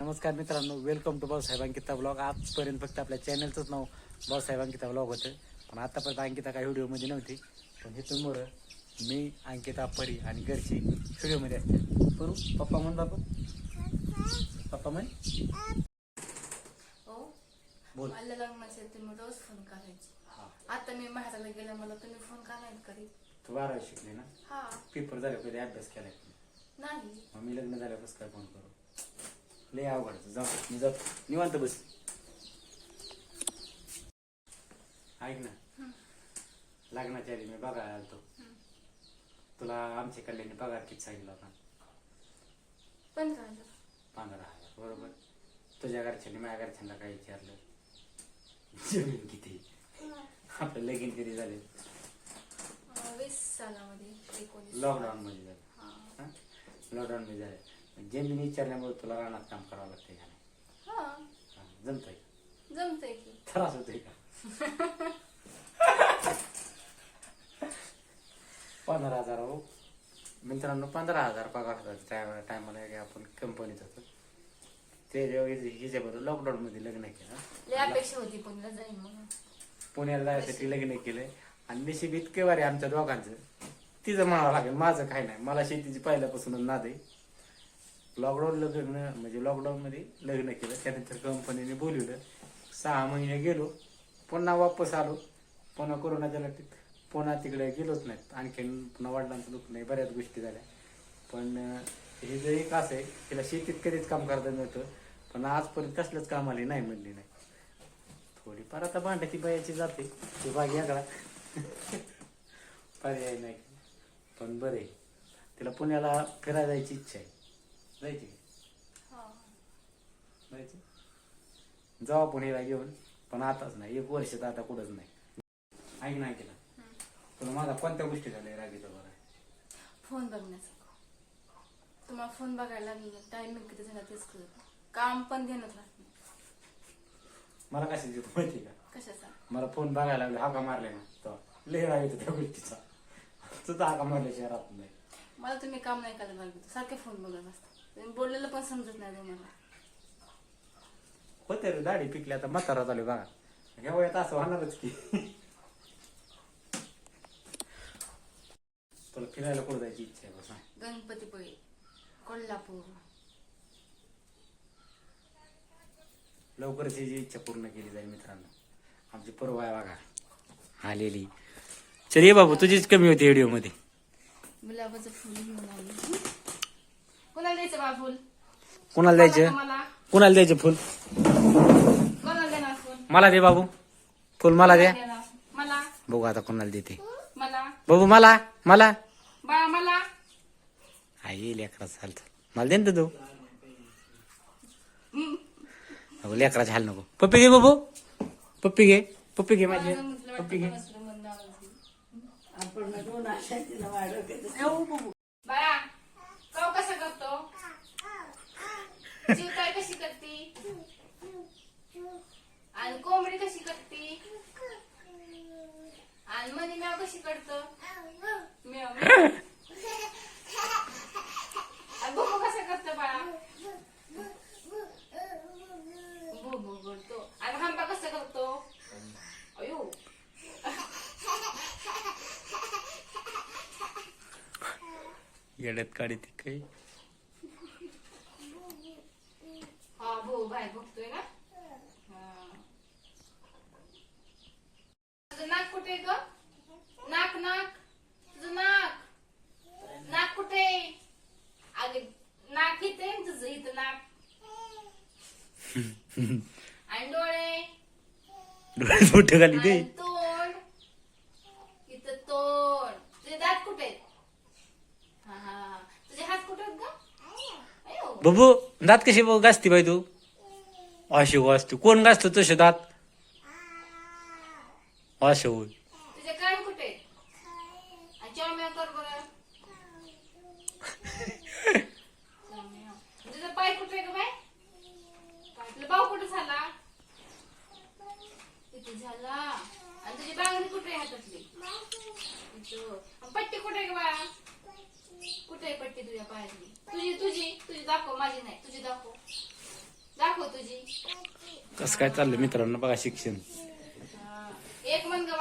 नमस्कार मित्रांनो welcome to Bhausaheb Ankita blog आजपर्यंत फक्त आपल्या चॅनलचंच नाव भाऊसाहेब अंकिता ब्लॉग होतं. पण आतापर्यंत अंकिता काही व्हिडिओमध्ये नव्हती. पण हे तुम्ही मी अंकिता परी आणि घरची व्हिडिओमध्ये असते. करू? पप्पा म्हण बाबा पप्पा म्हण. हो? बोल. मला लग्नाचे तुम्ही रोज फोन करायचे. आता मी माहेराला गेला मला तुम्ही फोन का नाही करीत? तू बारावी शिकली ना? हा. पेपर झाले कधी अभ्यास केलाय? नाही. मग मी लग्न झाल्यापासून काय फोन करू? लय अवघड जाऊ मी जातो. निवांत बस. ऐक ना. लग्नाच्या आधी मी बघायला आलतो. तुला आमच्या कल्याणी पगार किती सांगितला होता? पंधरा हजार. पंधरा हजार बरोबर. तुझ्या घरच्यांनी माझ्या घरच्यांना काय विचारलं? जमीन किती? आपलं लगीन किती झाले? अं, वीस सालामध्ये एकोणीस. लॉकडाऊन मध्ये झालं. हा. लॉकडाऊन मध्ये झालं. जमीन विचारल्यामुळे तुला रानात काम करावं लागतंय का नाही? हा. जमतंय जमतंय की. त्रास होतोय का? पंधरा हजार हो. मित्रांनो पंधरा हजार पगार होता त्या टायमाला आपण कंपनीत होतो. ते हिच्याबरोबर लॉकडाऊन मध्ये लग्न लय केलं अपेक्षा होती पुण्याला जाईन म्हणून. पुण्याला जायसाठी लग्न केलंय. आणि नशीब इतके वारे आमच्या दोघांचं. तिचं म्हणावं लागेल माझं काही नाही. मला शेतीची पहिल्यापासूनच नाद आहे. लॉकडाऊन लग्न म्हणजे लॉकडाऊन मध्ये लग्न केलं. त्यानंतर कंपनीने बोलवलं सहा महिने गेलो पुन्हा वापस आलो. पुन्हा कोरोनाच्या लटीत पुन्हा तिकडे गेलोच नाहीत. आणखीन पुन्हा वडिलांचं दुःख नाही बऱ्याच गोष्टी झाल्या. पण हे जे एक असं आहे तिला शेतीत कधीच काम करता नव्हतं. पण आजपर्यंत कसलंच काम आले नाही म्हणली नाही. थोडीफार आता भांड्याची बायाची जाते. ती बाग याकडा पर्याय नाही. पण बरे तिला पुण्याला फिरायला जायची इच्छा आहे. जायची? हा. जायची जाऊ पुण्याला घेऊन पण आताच नाही. एक वर्ष तर आता कुठंच नाही. ऐक नाही केलं. तुला माझा कोणत्या गोष्टी झाल्या रागीचा बरं फोन बघण्याचा. तुम्हाला फोन बघायला लागलं. टायमिंग किती झाला तेच कळत काम पण घेणं राहत नाही. मला कशाची होतं माहिती का? कशाचा? मला फोन बघायला लागले हाका मारले ना. तो लय राग येतो त्या गोष्टीचा. तुझा हाका मारल्याशिवाय राहत नाही. मला तुम्ही काम नाही करायला लागलं सारखे फोन बघत असता तुम्ही बोललेलं पण समजत नाही तुम्हाला. होते रे दाढी पिकली आता म्हातारा झाली बघा. ह्या वयात असं होणारच की. तुला फिरायला कुठं जायची इच्छा आहे बस गणपतीपुळे कोल्हापूर. लवकरच ही इच्छा पूर्ण केली जाईल मित्रांनो. आमची पर्व आहे बघा. आलेली. चल ये बाबू तुझीच कमी होती व्हिडिओमध्ये. गुलाबाचं फुल घेऊन आली. कोणाला द्यायचं बा फुल? कोणाला द्यायचं? मला कोणाला द्यायचं फुल? कोणाला देणार फुल? मला दे बाबू. फुल मला द्या. देणार? मला? बघू आता कोणाला देते. मला? बाबू मला? मला? बाळा मला? आई लेकरा चालत मला दे ना तू हम्म. अगं लेकराची हाल नको. पप्पी घे बाबू. पप्पी घे. पप्पी घे माझी. म्हटलं पप्पी घे. वाटतं. हो, बाळा काव कसा करतो जीव काय कशी करते आणि कोंबडी कशी करते आणि मनी म्याव कशी करतो म्याव म्याव. आणि कसा करतो बाळा. भुबू करतो आणि हंबा कसा करतो? अयो. येड्यात काढी ती काही. हा भाऊ बाहेर बघतोय ना हा. तुझं नाक कुठे ग नाक नाक तुझं नाक नाक कुठे अगे नाक इथे तुझं इथं नाक आणि डोळे डोळे मोठे घाली दे. आणि तोंड. इथं तोंड. तुझे दात कुठे आहेत? हा हा हा. तुझे हात कुठे आहेत ग? अयो. बाबू दात कशी बघ घासती बाई तू. अशी वाचते कोण घासतो तसे दात? असे होय तुझे कान कुठे आहेत? आणि चॉम्या कर बरं चॉम्या. तुझा पाय कुठे आहे ग बाय पाय तुला भाऊ कुठे झाला इथे झाला. आणि तुझी बांगडी कुठे हातातली? पट्टी कुठे बाळा? कुठे पट्टी तुझ्या पायातली? तुझी तुझी. तुझी दाखव माझी नाही. तुझी दाखव. दाखव तुझी. कसं काय चाललंय मित्रांनो? बघा शिक्षण. एक म्हण ग